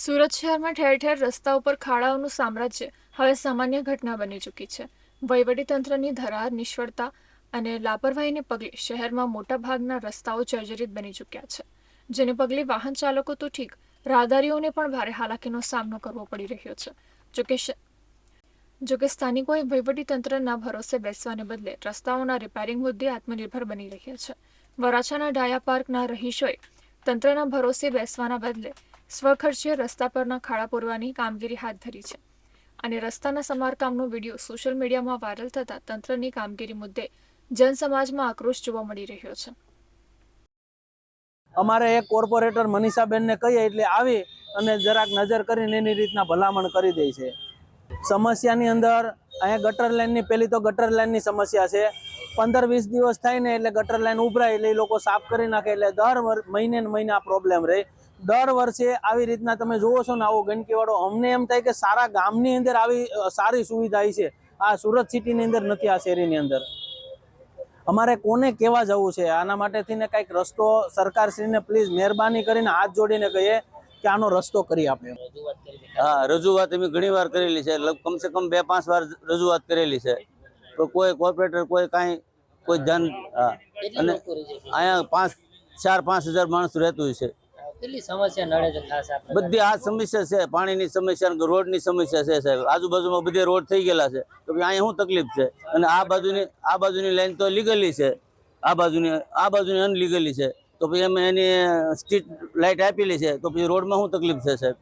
સુરત શહેરમાં ઠેર ઠેર રસ્તા ઉપર ખાડાઓનું સામ્રાજ્ય હવે સામાન્ય ઘટના બની ચૂકી છે. વહીવટીતંત્રની ધરાર, નિષ્ફળતા અને લાપરવાહીને પગલે શહેરમાં મોટાભાગના રસ્તાઓ જર્જરિત બની ચૂક્યા છે. જેને પગલે વાહન ચાલકો તો ઠીક, રાહદારીઓને પણ ભારે હાલાકીનો સામનો કરવો પડી રહ્યો છે. જોકે જોકે સ્થાનિકોએ વહીવટીતંત્રના ભરોસે બેસવાને બદલે રસ્તાઓના રિપેરિંગ મુદ્દે આત્મનિર્ભર બની રહ્યા છે. વરાછાના ડાયા પાર્કના રહીશોએ તંત્રના ભરોસે બેસવાના બદલે સ્વખર્ચે રસ્તા પરના ખાડા પૂરવાની કામગીરી હાથ ધરી છે. અને રસ્તાના સમારકામનો વીડિયો સોશિયલ મીડિયામાં વાયરલ થતાં તંત્રની કામગીરી મુદ્દે જનસમાજમાં આક્રોશ જોવા મળી રહ્યો છે. અમારે એક કોર્પોરેટર મનીષાબેનને કહીએ એટલે આવી અને જરાક નજર કરીને એની રીતના ભલામણ કરી દે છે. સમસ્યાની અંદર અહીંયા ગટર લાઇનની પેલી તો ગટર લાઇનની સમસ્યા છે. પંદર વીસ દિવસ થાય ને એટલે ગટર લાઈન ઉભરાય એટલે એ લોકો સાફ કરી નાખે એટલે દર મહિને ને મહિને આ પ્રોબ્લેમ રહે. દર વર્ષે આવી રીતના તમે જુઓ છો ને આવો ગંદકીવાળો, અમને એમ થાય કે સારા ગામની અંદર આવી સારી સુવિધા છે. આ સુરત સિટીની અંદર નથી, આ શેરીની અંદર. અમારે કોને કેવા જવું છે? આના માટે થઈને કંઈક રસ્તો સરકારશ્રીને પ્લીઝ મહેરબાની કરીને હાથ જોડીને કહીએ કે આનો રસ્તો કરી આપે. હા, રજૂઆત એમ ઘણી વાર કરેલી છે. કમસે કમ બે પાંચ વાર રજૂઆત કરેલી છે. તો કોઈ કોર્પોરેટર કોઈ કાંઈ કોઈ ધ્યાન અને અહીંયા પાંચ ચાર પાંચ હજાર માણસ રહેતું છે. બધી આ સમસ્યા છે પાણીની સમસ્યા રોડની સમસ્યા છે સાહેબ. આજુબાજુમાં બધે રોડ થઈ ગયેલા છે. તો પછી અહીંયા શું તકલીફ છે? અને આ બાજુની આ બાજુની લાઈન તો લીગલી છે. આ બાજુની આ બાજુની અનલીગલી છે. તો પછી અમે એની સ્ટ્રીટ લાઇટ આપેલી છે. તો પછી રોડમાં શું તકલીફ છે સાહેબ?